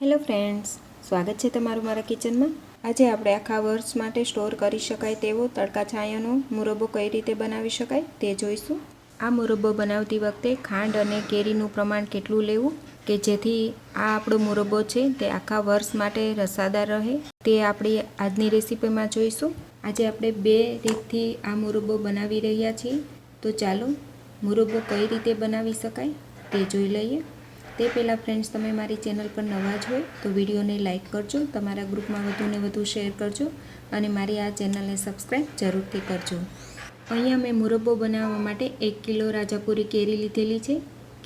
Hello friends, સ્વાગત છે તમારું મારા કિચનમાં. આજે આપણે આખા વર્ષ માટે સ્ટોર કરી શકાય તેવો તડકા છાયાનો મુરબ્બો કઈ રીતે બનાવી શકાય તે જોઈશું. આ મુરબ્બો બનાવતી વખતે ખાંડ અને કેરીનું પ્રમાણ કેટલું લેવું કે જેથી આ આપણો મુરબ્બો છે તે આખા વર્ષ માટે રસાદાર રહે તે આપણી આજની રેસીપીમાં જોઈશું. આજે આપણે બે રીતથી આ મુરબ્બો બનાવી રહ્યા છીએ. તો ચાલો, મુરબ્બો કઈ રીતે બનાવી શકાય તે જોઈ લઈએ. તે પહેલાં ફ્રેન્ડ્સ તમે મારી ચેનલ પર નવા જ હોય, તો વિડીયોને લાઇક કરજો, તમારા ગ્રુપમાં વધુને વધુ શેર કરજો અને મારી આ ચેનલને સબસ્ક્રાઈબ જરૂરથી કરજો. અહીંયા મેં મુરબ્બો બનાવવા માટે એક કિલો રાજાપુરી કેરી લીધેલી છે.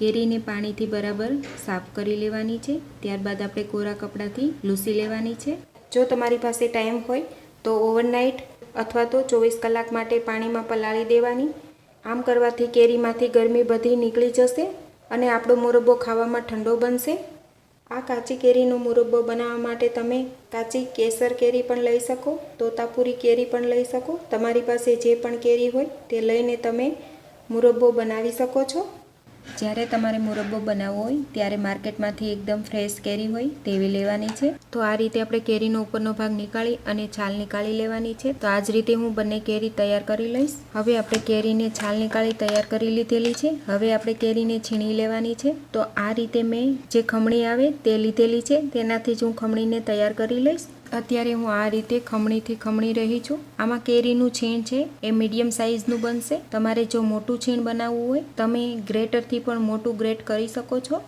કેરીને પાણીથી બરાબર સાફ કરી લેવાની છે. ત્યારબાદ આપણે કોરા કપડાથી લૂસી લેવાની છે. જો તમારી પાસે ટાઈમ હોય, તો ઓવરનાઇટ અથવા તો ચોવીસ કલાક માટે પાણીમાં પલાળી દેવાની. આમ કરવાથી કેરીમાંથી ગરમી બધી નીકળી જશે. અને આપણો મુરબ્બો ખાવામાં ઠંડો બનશે? આ કાચી કેરીનો મુરબ્બો બનાવવા માટે તમે કાચી કેસર કેરી પણ લઈ શકો, તોતાપુરી કેરી પણ લઈ શકો. તમારી પાસે જે પણ કેરી હોય તે લઈને તમે મુરબ્બો બનાવી શકો છો. જ્યારે તમારે મુરબ્બો બનાવવો હોય, ત્યારે માર્કેટમાંથી એકદમ ફ્રેશ કેરી હોય, તેવી લેવાની છે. તો આ રીતે આપણે કેરીનો ઉપરનો ભાગ નીકાળી અને છાલ નીકાળી લેવાની છે. તો આ જ રીતે હું બંને કેરી તૈયાર કરી લઈશ. હવે આપણે કેરીને છાલ નીકાળી તૈયાર કરી લીધેલી છે. હવે આપણે કેરીને છીણી લેવાની છે. તો આ રીતે મેં જે ખમણી આવે તે લીધેલી છે. તેનાથી જ હું ખમણીને તૈયાર કરી લઈશ. અત્યારે હું આ રીતે ખમણીથી ખમણી રહી છું. આમાં કેરીનું છીણ છે, એ મીડિયમ સાઇઝનું બનશે. તમારે જો મોટું છીણ બનાવવું હોય, તમે ગ્રેટરથી પણ મોટું ગ્રેટ કરી શકો છો.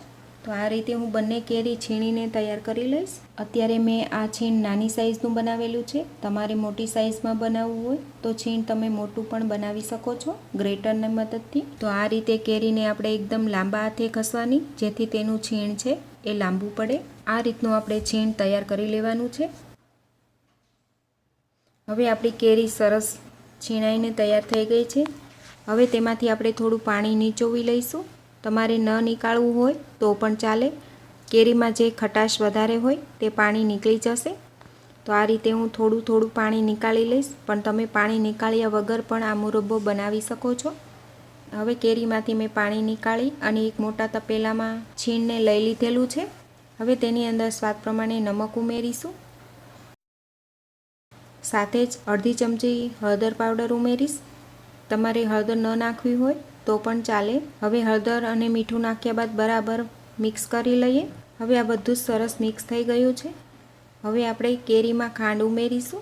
તો આ રીતે હું બંને કેરી છીણીને તૈયાર કરી લઈશ. અત્યારે મેં આ છીણ નાની સાઇઝનું બનાવેલું છે. તમારે મોટી સાઇઝમાં બનાવવું હોય, તો છીણ તમે મોટું પણ બનાવી શકો છો, ગ્રેટરની મદદથી. તો આ રીતે કેરીને આપણે એકદમ લાંબા હાથે ઘસવાની, જેથી તેનું છીણ છે, એ લાંબુ પડે. આ રીતનું આપણે છીણ તૈયાર કરી લેવાનું છે. હવે આપણી કેરી સરસ છીણાઈને તૈયાર થઈ ગઈ છે. હવે તેમાંથી આપણે થોડું પાણી નીચોવી લઈશું. તમારે ન નીકાળવું હોય તો પણ ચાલે. કેરીમાં જે ખટાશ વધારે હોય તે પાણી નીકળી જશે. તો આ રીતે હું થોડું થોડું પાણી નીકાળી લઈશ. પણ તમે પાણી નીકાળ્યા વગર પણ આ મુરબ્બો બનાવી શકો છો. હવે કેરીમાંથી મેં પાણી નીકાળી અને એક મોટા તપેલામાં છીણને લઈ લીધેલું છે. હવે તેની અંદર સ્વાદ પ્રમાણે નમક ઉમેરીશું. સાથે જ અડધી ચમચી હળદર પાવડર ઉમેરીશ. તમારે હળદર ન નાખવી હોય તો પણ ચાલે. હવે હળદર અને મીઠું નાખ્યા બાદ બરાબર મિક્સ કરી લઈએ. હવે આ બધું સરસ મિક્સ થઈ ગયું છે. હવે આપણે કેરીમાં ખાંડ ઉમેરીશું.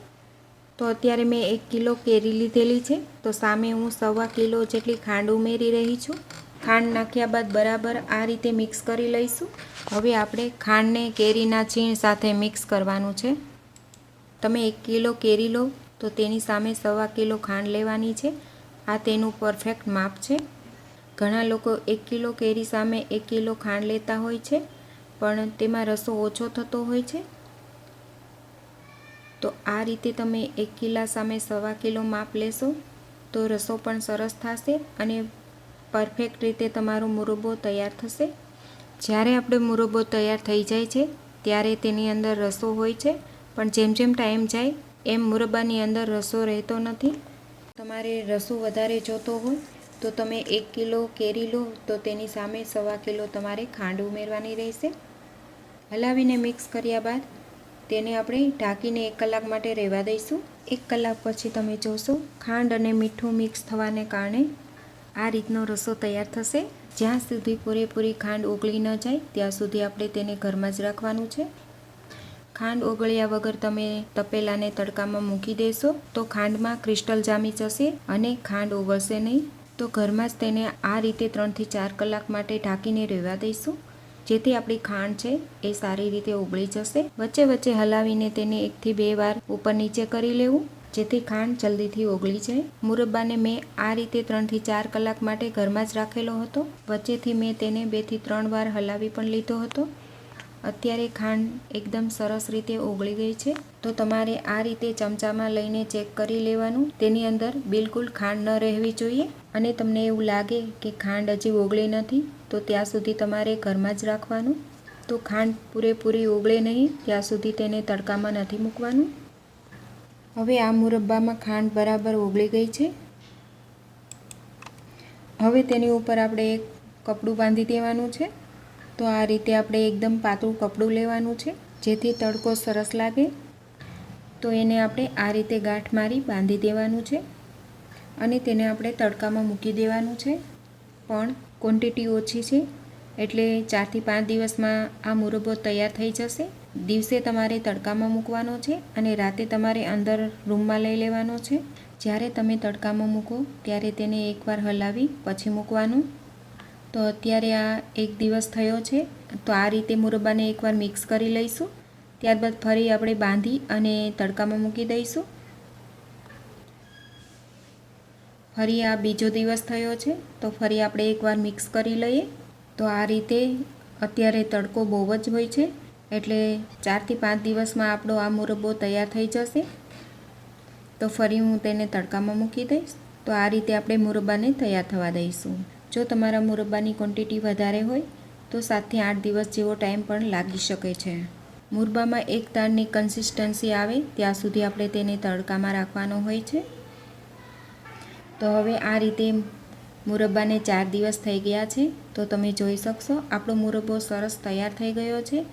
તો અત્યારે મેં એક કિલો કેરી લીધેલી છે. તો સામે હું સવા કિલો જેટલી ખાંડ ઉમેરી રહી છું. ખાંડ નાખ્યા બાદ બરાબર આ રીતે મિક્સ કરી લઈશું. હવે આપણે ખાંડને કેરીના છીણ સાથે મિક્સ કરવાનું છે. તમે એક કિલો કેરી લો, તો તેની સામે સવા કિલો ખાંડ લેવાની છે. આ તેનું પરફેક્ટ માપ છે. ઘણા લોકો એક કિલો કેરી સામે એક કિલો ખાંડ લેતા હોય છે, પણ તેમાં રસો ઓછો થતો હોય છે. તો આ રીતે તમે એક કિલા સામે સવા કિલો માપ લેશો, તો રસો પણ સરસ થશે અને પરફેક્ટ રીતે તમારો મુરબ્બો તૈયાર થશે. જ્યારે આપણે મુરબ્બો તૈયાર થઈ જાય છે, ત્યારે તેની અંદર રસો હોય છે. પણ જેમ જેમ ટાઈમ જાય, એમ મુરબ્બાની અંદર રસો રહેતો નથી. તમારે રસો વધારે જોતો હોય, તો તમે એક કિલો કેરી લો, તો તેની સામે સવા કિલો તમારે ખાંડ ઉમેરવાની રહેશે. હલાવીને મિક્સ કર્યા બાદ, તેને આપણે ઢાંકીને એક કલાક માટે રહેવા દઈશું. એક કલાક પછી તમે જોશો, ખાંડ અને મીઠું મિક્સ થવાને કારણે આ રીતનો રસો તૈયાર થશે. જ્યાં સુધી પૂરેપૂરી ખાંડ ઓગળી ન જાય, ત્યાં સુધી આપણે તેને ઘરમાં જ રાખવાનું છે. ખાંડ ઓગળ્યા વગર તમે તપેલાને તડકામાં મૂકી દેશો, તો ખાંડમાં ક્રિસ્ટલ જામી જશે અને ખાંડ ઓગળશે નહીં. તો ઘરમાં જ તેને આ રીતે ત્રણથી ચાર કલાક માટે ઢાંકીને રહેવા દઈશું. જેથી આપણી ખાંડ છે એ સારી રીતે ઓગળી જશે. વચ્ચે વચ્ચે હલાવીને તેને એકથી બે વાર ઉપર નીચે કરી લેવું, જેથી ખાંડ જલ્દીથી ઓગળી જાય. મુરબ્બાને મેં આ રીતે ત્રણથી ચાર કલાક માટે ઘરમાં જ રાખેલો હતો. વચ્ચેથી મેં તેને બેથી ત્રણ વાર હલાવી પણ લીધો હતો. અત્યારે ખાંડ એકદમ સરસ રીતે ઓગળી ગઈ છે. તો તમારે આ રીતે ચમચામાં લઈને ચેક કરી લેવાનું. તેની અંદર બિલકુલ ખાંડ ન રહેવી જોઈએ. અને તમને એવું લાગે કે ખાંડ હજી ઓગળી નથી, તો ત્યાં સુધી તમારે ઘરમાં જ રાખવાનું. તો ખાંડ પૂરેપૂરી ઓગળે નહીં, ત્યાં સુધી તેને તડકામાં નથી મૂકવાનું. હવે આ મુરબ્બામાં ખાંડ બરાબર ઓગળી ગઈ છે. હવે તેની ઉપર આપણે એક કપડું બાંધી દેવાનું છે. તો આ રીતે આપણે એકદમ પાતળું કપડું લેવાનું છે, જેથી તડકો સરસ લાગે. તો એને આપણે આ રીતે ગાંઠ મારી બાંધી દેવાનું છે અને તેને આપણે તડકામાં મૂકી દેવાનું છે. પણ ક્વોન્ટિટી ઓછી છે, એટલે ચારથી પાંચ દિવસમાં આ મુરબ્બો તૈયાર થઈ જશે. દિવસે તમારે તડકામાં મૂકવાનો છે અને રાતે તમારે અંદર રૂમમાં લઈ લેવાનો છે. જ્યારે તમે તડકામાં મૂકો ત્યારે તેને એકવાર હલાવી પછી મૂકવાનું. તો અત્યારે આ એક દિવસ થયો છે. તો આ રીતે મુરબ્બાને એકવાર મિક્સ કરી લઈશું. ત્યારબાદ ફરી આપણે બાંધી અને તડકામાં મૂકી દઈશું. ફરી આ બીજો દિવસ થયો છે. તો ફરી આપણે એકવાર મિક્સ કરી લઈએ. તો આ રીતે અત્યારે તડકો બહુ જ હોય છે. એટલે ચારથી પાંચ દિવસમાં આપણો આ મુરબ્બો તૈયાર થઈ જશે. તો ફરી હું તેને તડકામાં મૂકી દઈશ. તો આ રીતે આપણે મુરબ્બાને તૈયાર થવા દઈશું. જો તમારા મુરબ્બાની ક્વોન્ટિટી વધારે હોય, તો સાતથી આઠ દિવસ જેવો ટાઈમ પણ લાગી શકે છે. મુરબ્બામાં એક તારની કન્સિસ્ટન્સી આવે, ત્યાં સુધી આપણે તેને તડકામાં રાખવાનો હોય છે. તો હવે આ રીતે મુરબ્બાને ચાર દિવસ થઈ ગયા છે, તો તમે જોઈ શકશો, આપણો મુરબ્બો સરસ તૈયાર થઈ ગયો છે.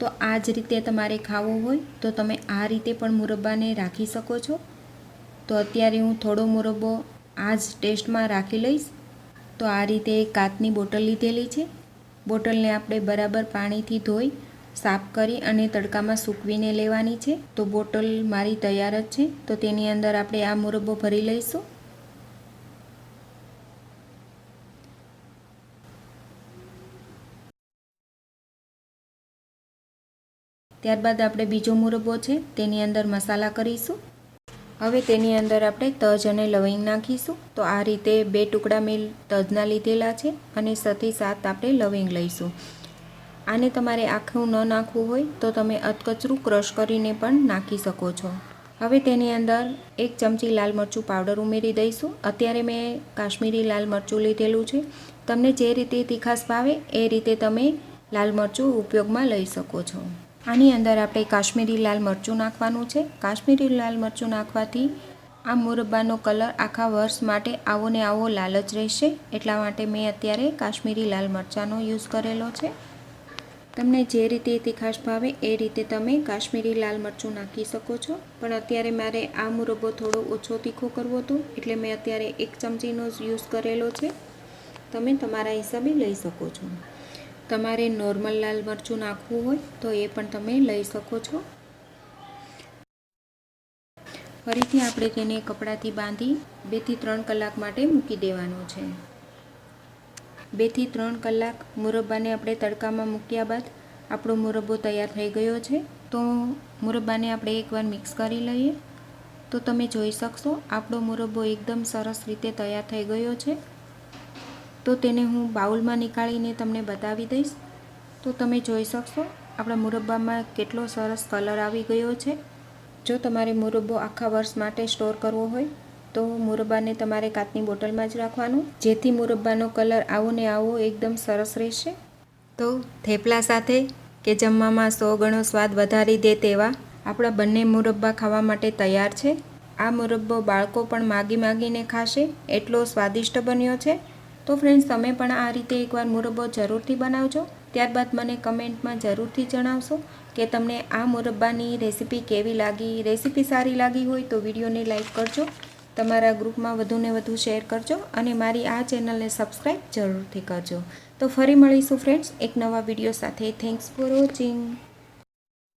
તો આ જ રીતે તમારે ખાવો હોય, તો તમે આ રીતે પણ મુરબ્બાને રાખી શકો છો. તો અત્યારે હું થોડો મુરબ્બો આ જ ટેસ્ટમાં રાખી લઈશ. તો આ રીતે એક કાચની બોટલ લીધેલી છે. બોટલને આપણે બરાબર પાણીથી ધોઈ, સાફ કરી અને તડકામાં સૂકવીને લેવાની છે. તો બોટલ મારી તૈયાર જ છે. તો તેની અંદર આપણે આ મુરબ્બો ભરી લઈશું. ત્યારબાદ આપણે બીજો મુરબ્બો છે. તેની અંદર મસાલા કરીશું. હવે તેની અંદર આપણે તજ અને લવિંગ નાખીશું. તો આ રીતે બે ટુકડા મેં તજના લીધેલા છે અને સથી સાત આપણે લવિંગ લઈશું. આને તમારે આખું ન નાખવું હોય તો તમે અધકચરું ક્રશ કરીને પણ નાખી શકો છો. હવે તેની અંદર એક ચમચી લાલ મરચું પાવડર ઉમેરી દઈશું. અત્યારે મેં કાશ્મીરી લાલ મરચું લીધેલું છે. તમને જે રીતે તીખાસ ભાવે એ રીતે તમે લાલ મરચું ઉપયોગમાં લઈ શકો છો. આની અંદર આપણે કાશ્મીરી લાલ મરચું નાખવાનું છે. કાશ્મીરી લાલ મરચું નાખવાથી આ મુરબ્બાનો કલર આખા વર્ષ માટે આવો ને આવો લાલ જ રહેશે. એટલા માટે મેં અત્યારે કાશ્મીરી લાલ મરચાંનો યુઝ કરેલો છે. તમને જે રીતે તીખાશ ભાવે એ રીતે તમે કાશ્મીરી લાલ મરચું નાખી શકો છો. પણ અત્યારે મારે આ મુરબ્બો થોડો ઓછો તીખો કરવો હતો, એટલે મેં અત્યારે એક ચમચીનો જ યુઝ કરેલો છે. તમે તમારા હિસાબે લઈ શકો છો. તમારે નોર્મલ લાલ મરચું નાખવું હોય તો એ પણ તમે લઈ શકો છો. ફરીથી આપણે તેને કપડાથી બાંધી બેથી ત્રણ કલાક માટે મૂકી દેવાનું છે. બેથી ત્રણ કલાક મુરબ્બાને આપણે તડકામાં મૂક્યા બાદ આપણો મુરબ્બો તૈયાર થઈ ગયો છે. તો મુરબ્બાને આપણે એકવાર મિક્સ કરી લઈએ. તો તમે જોઈ શકશો આપણો મુરબ્બો એકદમ સરસ રીતે તૈયાર થઈ ગયો છે. તો તેને હું બાઉલમાં નીકાળીને તમને બતાવી દઈશ. તો તમે જોઈ શકશો, આપણા મુરબ્બામાં કેટલો સરસ કલર આવી ગયો છે. જો તમારે મુરબ્બો આખા વર્ષ માટે સ્ટોર કરવો હોય, તો મુરબ્બાને તમારે કાચની બોટલમાં જ રાખવાનું. જેથી મુરબ્બાનો કલર આવો ને આવો એકદમ સરસ રહેશે. તો થેપલા સાથે, કે જમવામાં સો ગણો સ્વાદ વધારી દે તેવા, આપણા બંને મુરબ્બા ખાવા માટે તૈયાર છે. આ મુરબ્બો બાળકો પણ માગી માગીને ખાશે. એટલો સ્વાદિષ્ટ બન્યો છે. તો ફ્રેન્ડ્સ તમે પણ આ રીતે એકવાર મુરબ્બો જરૂરથી બનાવજો. ત્યારબાદ મને કમેન્ટમાં જરૂરથી જણાવશો કે તમને આ મુરબ્બાની રેસીપી કેવી લાગી? રેસીપી સારી લાગી હોય તો વિડીયોને લાઈક કરજો. તમારા ગ્રુપમાં વધુને વધુ શેર કરજો અને મારી આ ચેનલને સબસ્ક્રાઈબ જરૂરથી કરજો. તો ફરી મળીશું ફ્રેન્ડ્સ એક નવા વીડિયો સાથે. Thanks for watching